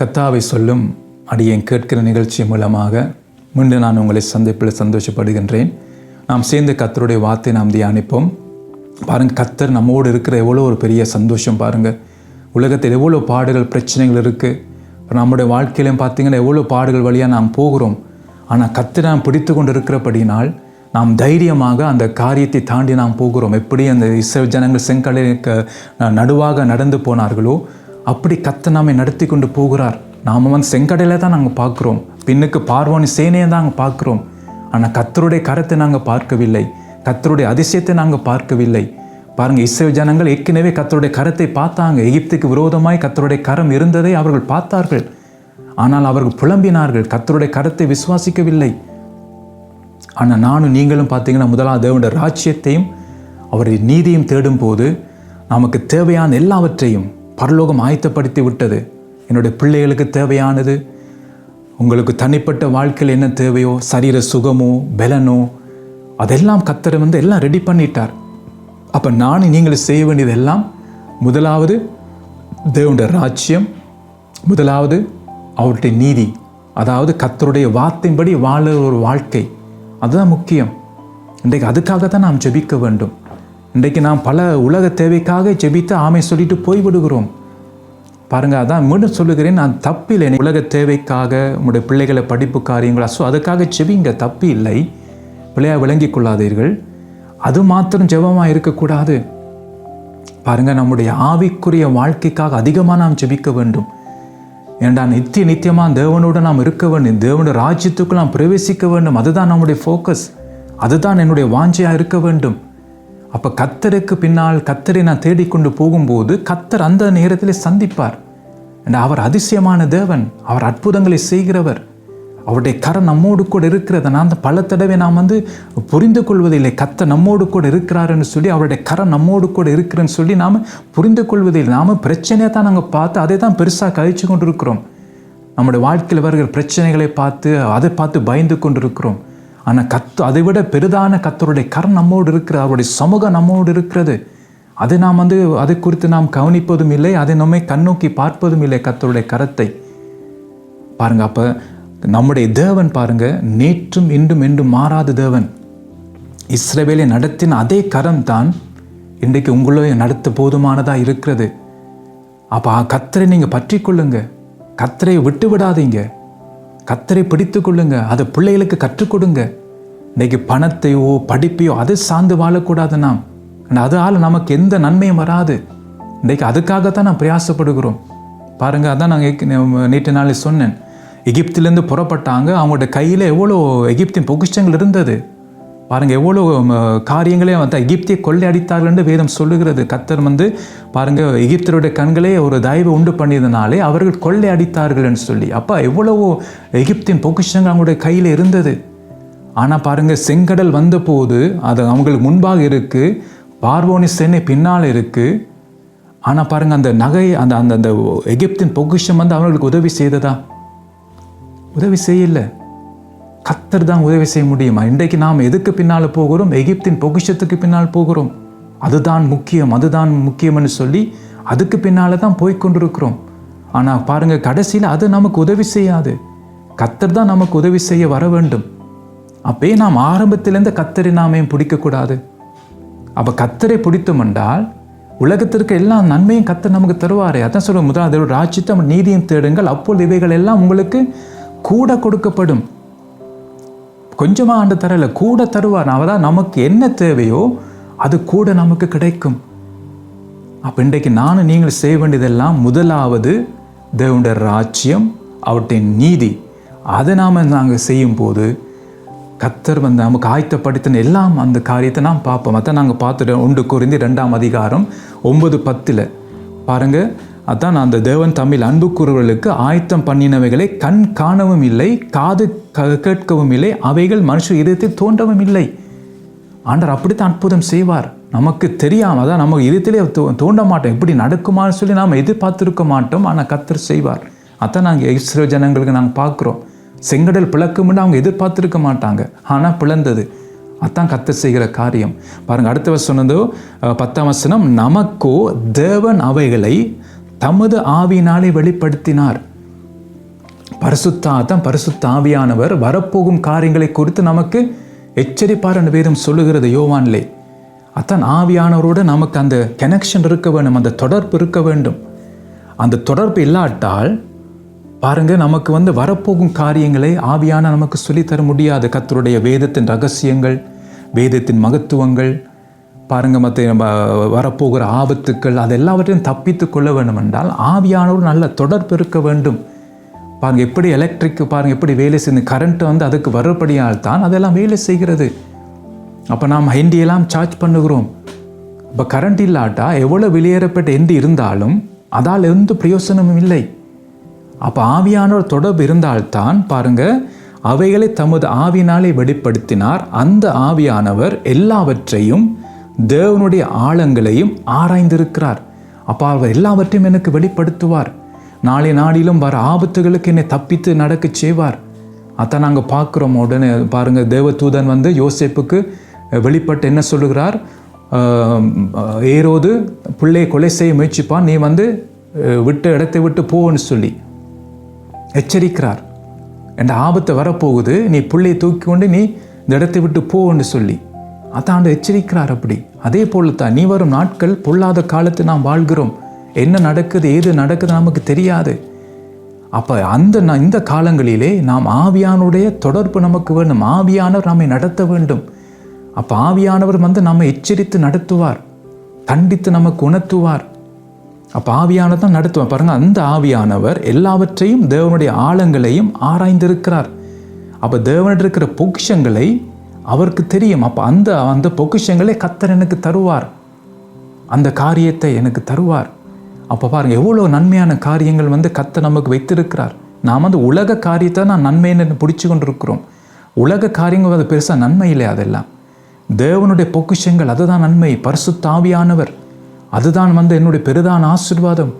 கத்தாவை சொல்லும் அடியேன் கேட்கிற நிகழ்ச்சி மூலமாக மீண்டும் நான் உங்களை சந்திப்பில் சந்தோஷப்படுகின்றேன். நாம் சேர்ந்து கத்தருடைய வார்த்தை நாம் தியானிப்போம். பாருங்கள் கத்தர் நம்மோடு இருக்கிற எவ்வளோ ஒரு பெரிய சந்தோஷம் பாருங்கள் உலகத்தில் எவ்வளோ பாடுகள் பிரச்சனைகள் இருக்குது இப்போ நம்முடைய வாழ்க்கையிலையும் பார்த்தீங்கன்னா எவ்வளோ பாடுகள் வழியாக நாம் போகிறோம். ஆனால் கத்து நாம் பிடித்து கொண்டு இருக்கிறபடினால் நாம் தைரியமாக அந்த காரியத்தை தாண்டி நாம் போகிறோம். எப்படி அந்த இஸ்ரேல் ஜனங்கள் செங்கடலுக்கு நடுவாக நடந்து போனார்களோ அப்படி கத்த நாமை நடத்தி கொண்டு போகிறார். நாம் வந்து செங்கடையில் தான் நாங்கள் பார்க்குறோம். பின்னுக்கு பார்வோனி சேனையை தான் நாங்கள் பார்க்குறோம். ஆனால் கத்தருடைய கரத்தை நாங்கள் பார்க்கவில்லை. கத்தருடைய அதிசயத்தை நாங்கள் பார்க்கவில்லை. பாருங்க இஸ்ரேல் ஜனங்கள் ஏற்கனவே கத்தருடைய கரத்தை பார்த்தாங்க. எகிப்துக்கு விரோதமாய் கத்தருடைய கரம் இருந்ததை அவர்கள் பார்த்தார்கள். ஆனால் அவர்கள் புலம்பினார்கள். கத்தருடைய கரத்தை விசுவாசிக்கவில்லை. ஆனால் நானும் நீங்களும் பார்த்தீங்கன்னா முதலாவது தேவனுடைய ராஜ்யத்தையும் அவருடைய நீதியும் தேடும் போது நமக்கு தேவையான எல்லாவற்றையும் பரலோகம் ஆயத்தப்படுத்தி விட்டது. என்னுடைய பிள்ளைகளுக்கு தேவையானது உங்களுக்கு தனிப்பட்ட வாழ்க்கையில் என்ன தேவையோ சரீர சுகமோ பலனோ அதெல்லாம் கத்தரை வந்து எல்லாம் ரெடி பண்ணிட்டார். அப்போ நானும் நீங்களும் செய்ய வேண்டியதெல்லாம் முதலாவது தேவனுடைய ராஜ்யம் முதலாவது அவருடைய நீதி அதாவது கத்தருடைய வார்த்தையின்படி வாழ ஒரு வாழ்க்கை. அதுதான் முக்கியம். இன்றைக்கு அதுக்காக தான் நாம் ஜெபிக்க வேண்டும். இன்றைக்கு நாம் பல உலக தேவைக்காக ஜெபித்து ஆமை சொல்லிட்டு போய்விடுகிறோம். பாருங்க அதான் மீண்டும் சொல்லுகிறேன் நான் தப்பில்லை. உலக தேவைக்காக உங்களுடைய பிள்ளைகளை படிப்பு காரியங்களா ஸோ அதுக்காக ஜெபிங்க தப்பு இல்லை பிள்ளையாக விளங்கிக் கொள்ளாதீர்கள். அது மாத்திரம் ஜெபமாக இருக்கக்கூடாது. பாருங்க நம்முடைய ஆவிக்குரிய வாழ்க்கைக்காக அதிகமாக நாம் ஜெபிக்க வேண்டும். ஏண்டா நித்திய நித்தியமாக தேவனோடு நாம் இருக்க வேண்டும். தேவனுடைய ராஜ்யத்துக்குள் நாம் பிரவேசிக்க வேண்டும். அதுதான் நம்முடைய ஃபோக்கஸ் அதுதான் என்னுடைய வாஞ்சையாக இருக்க வேண்டும். அப்போ கத்தருக்கு பின்னால் கத்தரை நான் தேடிக்கொண்டு போகும்போது கத்தர் அந்த நேரத்தில் சந்திப்பார். அவர் அதிசயமான தேவன் அவர் அற்புதங்களை செய்கிறவர். அவருடைய கரம் நம்மோடு கூட இருக்கிறது. நான் அந்த பல தடவை நாம் வந்து புரிந்து கொள்வதில்லை. கத்த நம்மோடு கூட இருக்கிறாருன்னு சொல்லி அவருடைய கரம் நம்மோடு கூட இருக்கிறேன்னு சொல்லி நாம் புரிந்து கொள்வதில்லை. நாம் பிரச்சனையை தான் நாங்கள் பார்த்து அதை தான் பெருசாக கழிச்சு கொண்டு இருக்கிறோம் நம்முடைய வாழ்க்கையில் வருகிற பிரச்சனைகளை பார்த்து அதை பார்த்து பயந்து கொண்டு இருக்கிறோம் ஆனால் கத்து அதை விட பெரிதான கத்தருடைய கரம் நம்மோடு இருக்கிற அவருடைய சமூகம் நம்மோடு இருக்கிறது. அதை நாம் வந்து அதை குறித்து நாம் கவனிப்பதும் இல்லை அதை நம்மை கண்ணோக்கி பார்ப்பதும் இல்லை கத்தருடைய கரத்தை. பாருங்க அப்போ நம்முடைய தேவன் பாருங்க நேற்றும் இன்றும் என்றும் மாறாத தேவன். இஸ்ரேவேலை நடத்தின அதே கரம் தான் இன்றைக்கு உங்களே நடத்த போதுமானதாக இருக்கிறது. அப்போ கத்தரை நீங்கள் பற்றி கொள்ளுங்க. கத்தரை விட்டு விடாதீங்க கத்தரை பிடித்து கொள்ளுங்க. அதை பிள்ளைகளுக்கு கற்றுக் கொடுங்க. இன்னைக்கு பணத்தையோ படிப்பையோ அதை சார்ந்து வாழக்கூடாது நாம். அதால் நமக்கு எந்த நன்மையும் வராது. இன்றைக்கு அதுக்காகத்தான் நான் பிரயாசப்படுகிறோம். பாருங்க அதான் நாங்கள் நேற்று நாளை சொன்னேன். எகிப்திலேருந்து புறப்பட்டாங்க. அவங்களோட கையில் எவ்வளோ எகிப்தின் பொக்கிஷங்கள் இருந்தது. பாருங்க எவ்வளோ காரியங்களே வந்து எகிப்தியை கொள்ளையடித்தார்கள் என்று வேதம் சொல்லுகிறது. கத்தர் வந்து பாருங்க எகிப்தருடைய கண்களே ஒரு தயவு உண்டு பண்ணியதுனாலே அவர்கள் கொள்ளையடித்தார்கள் என்று சொல்லி. அப்போ எவ்வளவோ எகிப்தின் பொக்கிஷங்கள் அவங்களுடைய கையில் இருந்தது. ஆனால் பாருங்க செங்கடல் வந்தபோது அது அவங்களுக்கு முன்பாக இருக்குது பார்வோனி சென்னை பின்னால் இருக்குது ஆனால் பாருங்க அந்த நகை அந்த அந்த அந்த எகிப்தின் பொக்கிஷம் வந்து அவர்களுக்கு உதவி செய்ததா? உதவி செய்யல. கத்தர் தான் உதவி செய்ய முடியுமா? இன்றைக்கு நாம் எதுக்கு பின்னால் போகிறோம்? எகிப்தின் பொக்கிஷத்துக்கு பின்னால் போகிறோம். அதுதான் முக்கியம் அதுதான் முக்கியம்னு சொல்லி அதுக்கு பின்னால் தான் போய் கொண்டிருக்கிறோம். ஆனால் பாருங்கள் கடைசியில் அது நமக்கு உதவி செய்யாது. கத்தர் தான் நமக்கு உதவி செய்ய வர வேண்டும். அப்பயே நாம் ஆரம்பத்திலேருந்து கத்தரை நாமே பிடிக்கக்கூடாது. அப்போ கத்தரை பிடித்தோம் என்றால் உலகத்திற்கு எல்லா நன்மையும் கத்தர் நமக்கு தருவாரே. அதான் சொல்லுவோம் முதலாவது ராஜ்யத்தை நீதியும் தேடுங்கள். அப்பொழுது இவைகள் எல்லாம் உங்களுக்கு கூட கொடுக்கப்படும். கொஞ்சமாக ஆண்டு தரல கூட தருவார் அவதான் நமக்கு என்ன தேவையோ அது கூட நமக்கு கிடைக்கும். அப்போ இன்றைக்கு நானும் நீங்கள் செய்ய வேண்டியதெல்லாம் முதலாவது தேவனுடைய ராஜ்யம் அவருடைய நீதி. அதை நாம் நாங்கள் செய்யும்போது கத்தர் வந்து நமக்கு ஆயத்தப்படுத்தின எல்லாம் அந்த காரியத்தை நாம் பார்ப்போம். அதை நாங்கள் பார்த்துட்டோம். ஒன்று குறிந்தி ரெண்டாம் அதிகாரம் ஒன்பது பத்தில். பாருங்கள் அதான் அந்த தேவன் தமிழ் அன்புக்குறவர்களுக்கு ஆயத்தம் பண்ணினவைகளை கண் காணவும் இல்லை காது கேட்கவும் இல்லை அவைகள் மனுஷ இதயத்தில் தோன்றவும் இல்லை. ஆண்டர் அப்படித்தான் அற்புதம் செய்வார். நமக்கு தெரியாமல் தான் நம்ம இதயத்திலே தோண்ட மாட்டோம். எப்படி நடக்குமான்னு சொல்லி நாம் எதிர்பார்த்துருக்க மாட்டோம். ஆனால் கத்தர் செய்வார். அதான் நாங்கள் இஸ்ரோ ஜனங்களுக்கு நாங்கள் பார்க்குறோம். செங்கடல் பிளக்கும்னு அவங்க எதிர்பார்த்துருக்க மாட்டாங்க. ஆனால் பிளந்தது. அதான் கத்தர் செய்கிற காரியம். பாருங்கள் அடுத்த வருஷம் பத்தாம் வசனம் நமக்கோ தேவன் அவைகளை தமது ஆவியினாலே வெளிப்படுத்தினார். பரிசுத்தா பரிசுத்த ஆவியானவர் வரப்போகும் காரியங்களை குறித்து நமக்கு எச்சரிப்பார் என்று வேதம் சொல்லுகிறது யோவான்லே. அத்தான் ஆவியானவரோடு நமக்கு அந்த கனெக்ஷன் இருக்க வேண்டும் அந்த தொடர்பு இருக்க வேண்டும். அந்த தொடர்பு இல்லாட்டால் பாருங்க நமக்கு வந்து வரப்போகும் காரியங்களை ஆவியான நமக்கு சொல்லித்தர முடியாது. கத்தருடைய வேதத்தின் ரகசியங்கள் வேதத்தின் மகத்துவங்கள் பாருங்க மற்ற நம்ம வரப்போகிற ஆபத்துக்கள் அது எல்லாவற்றையும் தப்பித்து கொள்ள வேண்டும் என்றால் ஆவியானவர் நல்ல தொடர்பு இருக்க வேண்டும். பாருங்கள் எப்படி எலக்ட்ரிக் பாருங்கள் எப்படி வேலை செய்யுது கரண்ட்டு வந்து அதுக்கு வரும்படியால் தான் அதெல்லாம் வேலை செய்கிறது. அப்போ நாம் ஹெண்டியெல்லாம் சார்ஜ் பண்ணுகிறோம். இப்போ கரண்ட் இல்லாட்டா எவ்வளோ வெளியேறப்பட்ட எண்டி இருந்தாலும் அதால் எந்த பிரயோசனமும் இல்லை. அப்போ ஆவியானோர் தொடர்பு இருந்தால்தான் பாருங்க அவைகளை தமது ஆவினாலே வெளிப்படுத்தினார். அந்த ஆவியானவர் எல்லாவற்றையும் தேவனுடைய ஆழங்களையும் ஆராய்ந்திருக்கிறார். அப்பா அவர் எல்லாவற்றையும் எனக்கு வெளிப்படுத்துவார். நாளை நாளிலும் வர ஆபத்துகளுக்கு என்னை தப்பித்து நடக்க செய்வார். அதான் நாங்கள் பார்க்குறோம் உடனே. பாருங்க தேவதூதன் வந்து யோசேப்புக்கு வெளிப்பட்டு என்ன சொல்லுகிறார்? ஏரோது பிள்ளையை கொலை செய்ய முயற்சிப்பான். நீ வந்து விட்டு இடத்தை விட்டு போன்னு சொல்லி எச்சரிக்கிறார். என்ற ஆபத்து வரப்போகுது. நீ பிள்ளையை தூக்கி கொண்டு நீ இந்த இடத்தை விட்டு போன்னு சொல்லி அதாண்டு எச்சரிக்கிறார் அப்படி. அதே போல தான் நீ வரும் நாட்கள் பொல்லாத காலத்து நாம் வாழ்கிறோம். என்ன நடக்குது ஏது நடக்குது நமக்கு தெரியாது. அப்போ அந்த இந்த காலங்களிலே நாம் ஆவியானுடைய தொடர்பு நமக்கு வேண்டும். ஆவியானவர் நம்மை நடத்த வேண்டும். அப்போ ஆவியானவர் வந்து நம்மை எச்சரித்து நடத்துவார். கண்டித்து நமக்கு உணர்த்துவார். அப்போ ஆவியானவர் தான் நடத்துவார். பாருங்க அந்த ஆவியானவர் எல்லாவற்றையும் தேவனுடைய ஆழங்களையும் ஆராய்ந்திருக்கிறார். அப்போ தேவனிடம் இருக்கிற பொக்கிஷங்களை அவருக்கு தெரியும். அப்போ அந்த அந்த பொக்கிஷங்களை கத்தர் எனக்கு தருவார். அந்த காரியத்தை எனக்கு தருவார். அப்போ பாருங்க எவ்வளோ நன்மையான காரியங்கள் வந்து கத்த நமக்கு வைத்திருக்கிறார். நாம் வந்து உலக காரியத்தை நான் நன்மைன்னு பிடிச்சிக்கொண்டு இருக்கிறோம் உலக காரியங்கள் அது பெருசாக நன்மை இல்லை அதெல்லாம். தேவனுடைய பொக்கிஷங்கள் அதுதான் நன்மை. பரிசு தாவியானவர் அதுதான் வந்து என்னுடைய பெரிதான ஆசிர்வாதம்.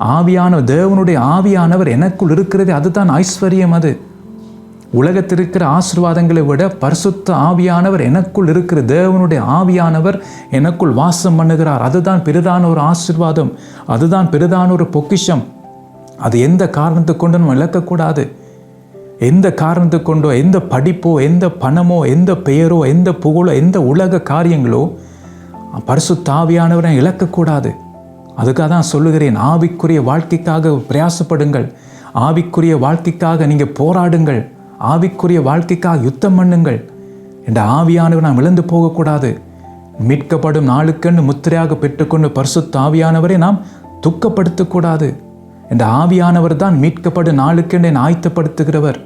ஆவியான தேவனுடைய ஆவியானவர் எனக்குள் இருக்கிறது அதுதான் ஐஸ்வர்யம் அது. உலகத்தில் இருக்கிற விட பரிசுத்த ஆவியானவர் எனக்குள் இருக்கிற தேவனுடைய ஆவியானவர் எனக்குள் வாசம் பண்ணுகிறார். அதுதான் பெரிதான ஒரு ஆசிர்வாதம். அதுதான் பெரிதான ஒரு பொக்கிஷம். அது எந்த காரணத்தை கொண்டு நம்ம இழக்கக்கூடாது. எந்த காரணத்தை கொண்டோ எந்த படிப்போ எந்த பணமோ எந்த பெயரோ எந்த புகழோ எந்த உலக காரியங்களோ பரிசுத்த ஆவியானவரை இழக்கக்கூடாது. அதுக்காக தான் சொல்லுகிறேன் ஆவிக்குரிய வாழ்க்கைக்காக பிரயாசப்படுங்கள். ஆவிக்குரிய வாழ்க்கைக்காக நீங்கள் போராடுங்கள். ஆவிக்குரிய வாழ்க்கைக்காக யுத்தம் பண்ணுங்கள் என்ற ஆவியானவர் நாம் இழந்து போகக்கூடாது. மீட்கப்படும் நாளுக்கென்று முத்திரையாக பெற்றுக்கொண்டு பரிசுத்த ஆவியானவரை நாம் துக்கப்படுத்தக்கூடாது. என்ற ஆவியானவர் தான் மீட்கப்படும் நாளுக்கென்று என்னை ஆயத்தப்படுத்துகிறவர்.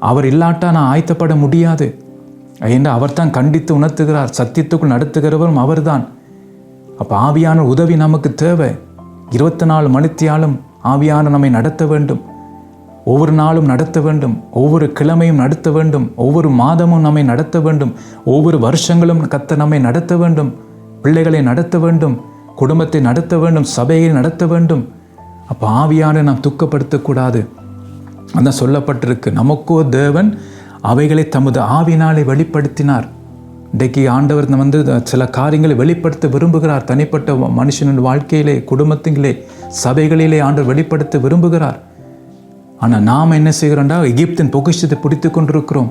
அவர் இல்லாட்டா நான் ஆயத்தப்பட முடியாது. என்று அவர் தான் கண்டித்து உணர்த்துகிறார். சத்தியத்துக்குள் நடத்துகிறவரும் அவர்தான். அப்போ ஆவியான உதவி நமக்கு தேவை. இருபத்தி நாலு மணித்தியாலும் ஆவியான நம்மை நடத்த வேண்டும். ஒவ்வொரு நாளும் நடத்த வேண்டும். ஒவ்வொரு கிழமையும் நடத்த வேண்டும். ஒவ்வொரு மாதமும் நம்மை நடத்த வேண்டும். ஒவ்வொரு வருஷங்களும் கத்த நம்மை நடத்த வேண்டும். பிள்ளைகளை நடத்த வேண்டும். குடும்பத்தை நடத்த வேண்டும். சபையை நடத்த வேண்டும். அப்போ ஆவியான நாம் துக்கப்படுத்தக்கூடாது. அதான் சொல்லப்பட்டிருக்கு. நமக்கோ தேவன் அவைகளை தமது ஆவினாலே வெளிப்படுத்தினார். இன்றைக்கு ஆண்டவர் வந்து சில காரியங்களை வெளிப்படுத்த விரும்புகிறார். தனிப்பட்ட மனுஷனின் வாழ்க்கையிலே குடும்பத்திலே சபைகளிலே ஆண்டவர் வெளிப்படுத்த விரும்புகிறார். ஆனால் நாம் என்ன செய்கிறோம்டா? எகிப்தின் பொக்கிஷத்தை பிடித்து கொண்டிருக்கிறோம்.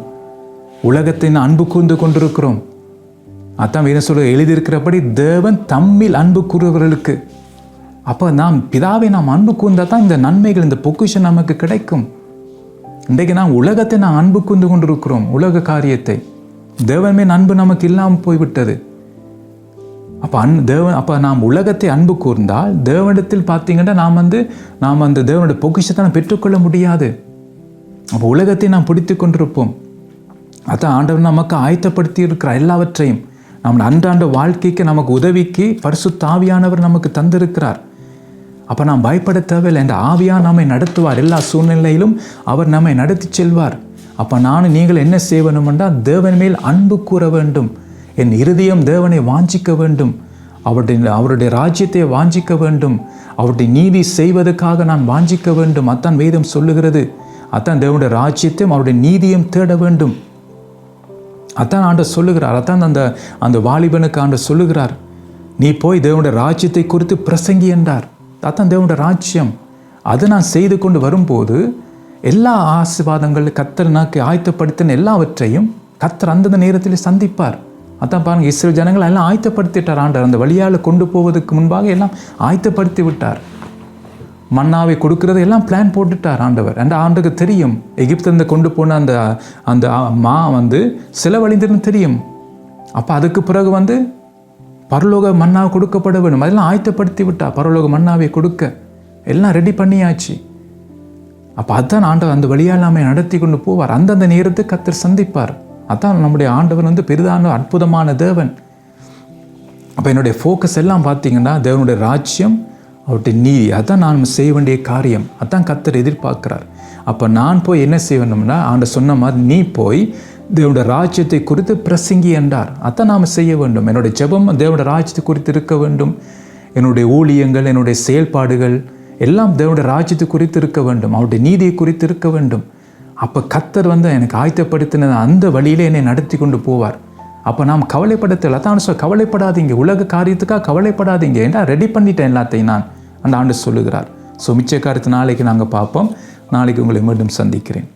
உலகத்தின் அன்பு கூர்ந்து கொண்டிருக்கிறோம். அதான் என்ன சொல்ல எழுதியிருக்கிறபடி தேவன் தம்மில் அன்பு கூறுவர்களுக்கு அப்போ நாம் பிதாவை நாம் அன்பு கூர்ந்தால் தான் இந்த நன்மைகள் இந்த பொக்கிஷம் நமக்கு கிடைக்கும். இன்றைக்கு நாம் உலகத்தை நாம் அன்பு கூர்ந்து கொண்டிருக்கிறோம் உலக காரியத்தை. தேவன் மேல் அன்பு நமக்கு இல்லாமல் போய்விட்டது. அப்போ அன் தேவன் அப்போ நாம் உலகத்தை அன்பு கூர்ந்தால் தேவனிடத்தில் பார்த்தீங்கன்னா நாம் வந்து நாம் அந்த தேவனுடைய பொக்கிஷத்தை நாம் பெற்றுக்கொள்ள முடியாது. அப்போ உலகத்தை நாம் பிடித்து கொண்டிருப்போம். அதான் ஆண்டவர் நமக்கு ஆயத்தப்படுத்தி இருக்கிற எல்லாவற்றையும் நம்ம அன்றாண்ட வாழ்க்கைக்கு நமக்கு உதவிக்கு பரிசு தாவியானவர் நமக்கு தந்திருக்கிறார். அப்போ நாம் பயப்பட தேவையில்லை. என்ற ஆவியாக நம்மை நடத்துவார். எல்லா சூழ்நிலையிலும் அவர் நம்மை நடத்தி செல்வார். அப்போ நானும் நீங்கள் என்ன செய்யணும் என்றால் தேவன் மேல் அன்பு கூற வேண்டும். என் இருதயம் தேவனை வாஞ்சிக்க வேண்டும். அவருடைய அவருடைய ராஜ்யத்தை வாஞ்சிக்க வேண்டும். அவருடைய நீதி செய்வதற்காக நான் வாஞ்சிக்க வேண்டும். அத்தான் வேதம் சொல்லுகிறது. அத்தான் தேவனுடைய ராஜ்யத்தையும் அவருடைய நீதியும் தேட வேண்டும். அதான் ஆண்டவர் சொல்லுகிறார். அதான் அந்த அந்த வாலிபனுக்கு ஆண்டவர் சொல்லுகிறார். நீ போய் தேவனுடைய ராஜ்யத்தை குறித்து பிரசங்கி என்றார். அதான் தேவனுடைய ராஜ்யம். அதை நான் செய்து கொண்டு வரும்போது எல்லா ஆசிர்வாதங்கள் கத்தர் நாக்கு ஆயத்தப்படுத்தின எல்லாவற்றையும் கத்தர் அந்தந்த நேரத்தில் சந்திப்பார். அதான் பாருங்க இஸ்ரேல் ஜனங்கள் எல்லாம் ஆயத்தப்படுத்திட்டார் ஆண்டார் அந்த வழியால் கொண்டு போவதற்கு முன்பாக எல்லாம் ஆயத்தப்படுத்தி விட்டார். மன்னாவை கொடுக்கறது எல்லாம் பிளான் போட்டுட்டார் ஆண்டவர். அந்த ஆண்டுக்கு தெரியும். எகிப்திலிருந்து கொண்டு போன அந்த அந்த மா வந்து செலவழிந்ததுன்னு தெரியும். அப்போ அதுக்கு பிறகு வந்து பரலோக மன்னா கொடுக்கப்பட வேண்டும். அதெல்லாம் ஆயத்தப்படுத்தி விட்டா பரலோக மன்னாவை கொடுக்க. எல்லாம் ரெடி பண்ணியாச்சு. அப்போ அதான் ஆண்டவர் அந்த வழியாக நாம நடத்தி கொண்டு போவார். அந்தந்த நேரத்தை கத்தர் சந்திப்பார். அதான் நம்முடைய ஆண்டவர் வந்து பெரிதான அற்புதமான தேவன். அப்போ என்னுடைய ஃபோக்கஸ் எல்லாம் பார்த்தீங்கன்னா தேவனுடைய ராஜ்யம் அவருடைய நீதி. அதான் நான் செய்ய வேண்டிய காரியம். அதான் கத்தர் எதிர்பார்க்கிறார். அப்போ நான் போய் என்ன செய்ய வேண்டும்னா ஆண்ட சொன்ன மாதிரி நீ போய் தேவனுடைய ராஜ்யத்தை குறித்து பிரசங்கி என்றார். அதான் நாம் செய்ய வேண்டும். என்னுடைய ஜெபம் தேவனுடைய ராஜ்யத்தை குறித்து இருக்க வேண்டும். என்னுடைய ஊழியங்கள் என்னுடைய செயல்பாடுகள் எல்லாம் தேவனுடைய ராஜ்யத்தை குறித்து இருக்க வேண்டும். அவருடைய நீதியை குறித்து இருக்க வேண்டும். அப்போ கத்தர் வந்து எனக்கு ஆயத்தப்படுத்தின அந்த வழியிலே என்னை நடத்தி கொண்டு போவார். அப்போ நாம் கவலைப்படத்தில் அதான் சொல் கவலைப்படாதீங்க. உலக காரியத்துக்காக கவலைப்படாதீங்க ஏன்னா ரெடி பண்ணிட்டேன் எல்லாத்தையும் நான். அந்த ஆண்டு சொல்லுகிறார். ஸோ மிச்ச காரியத்தை நாளைக்கு நாங்கள் பார்ப்போம். நாளைக்கு உங்களை மீண்டும் சந்திக்கிறேன்.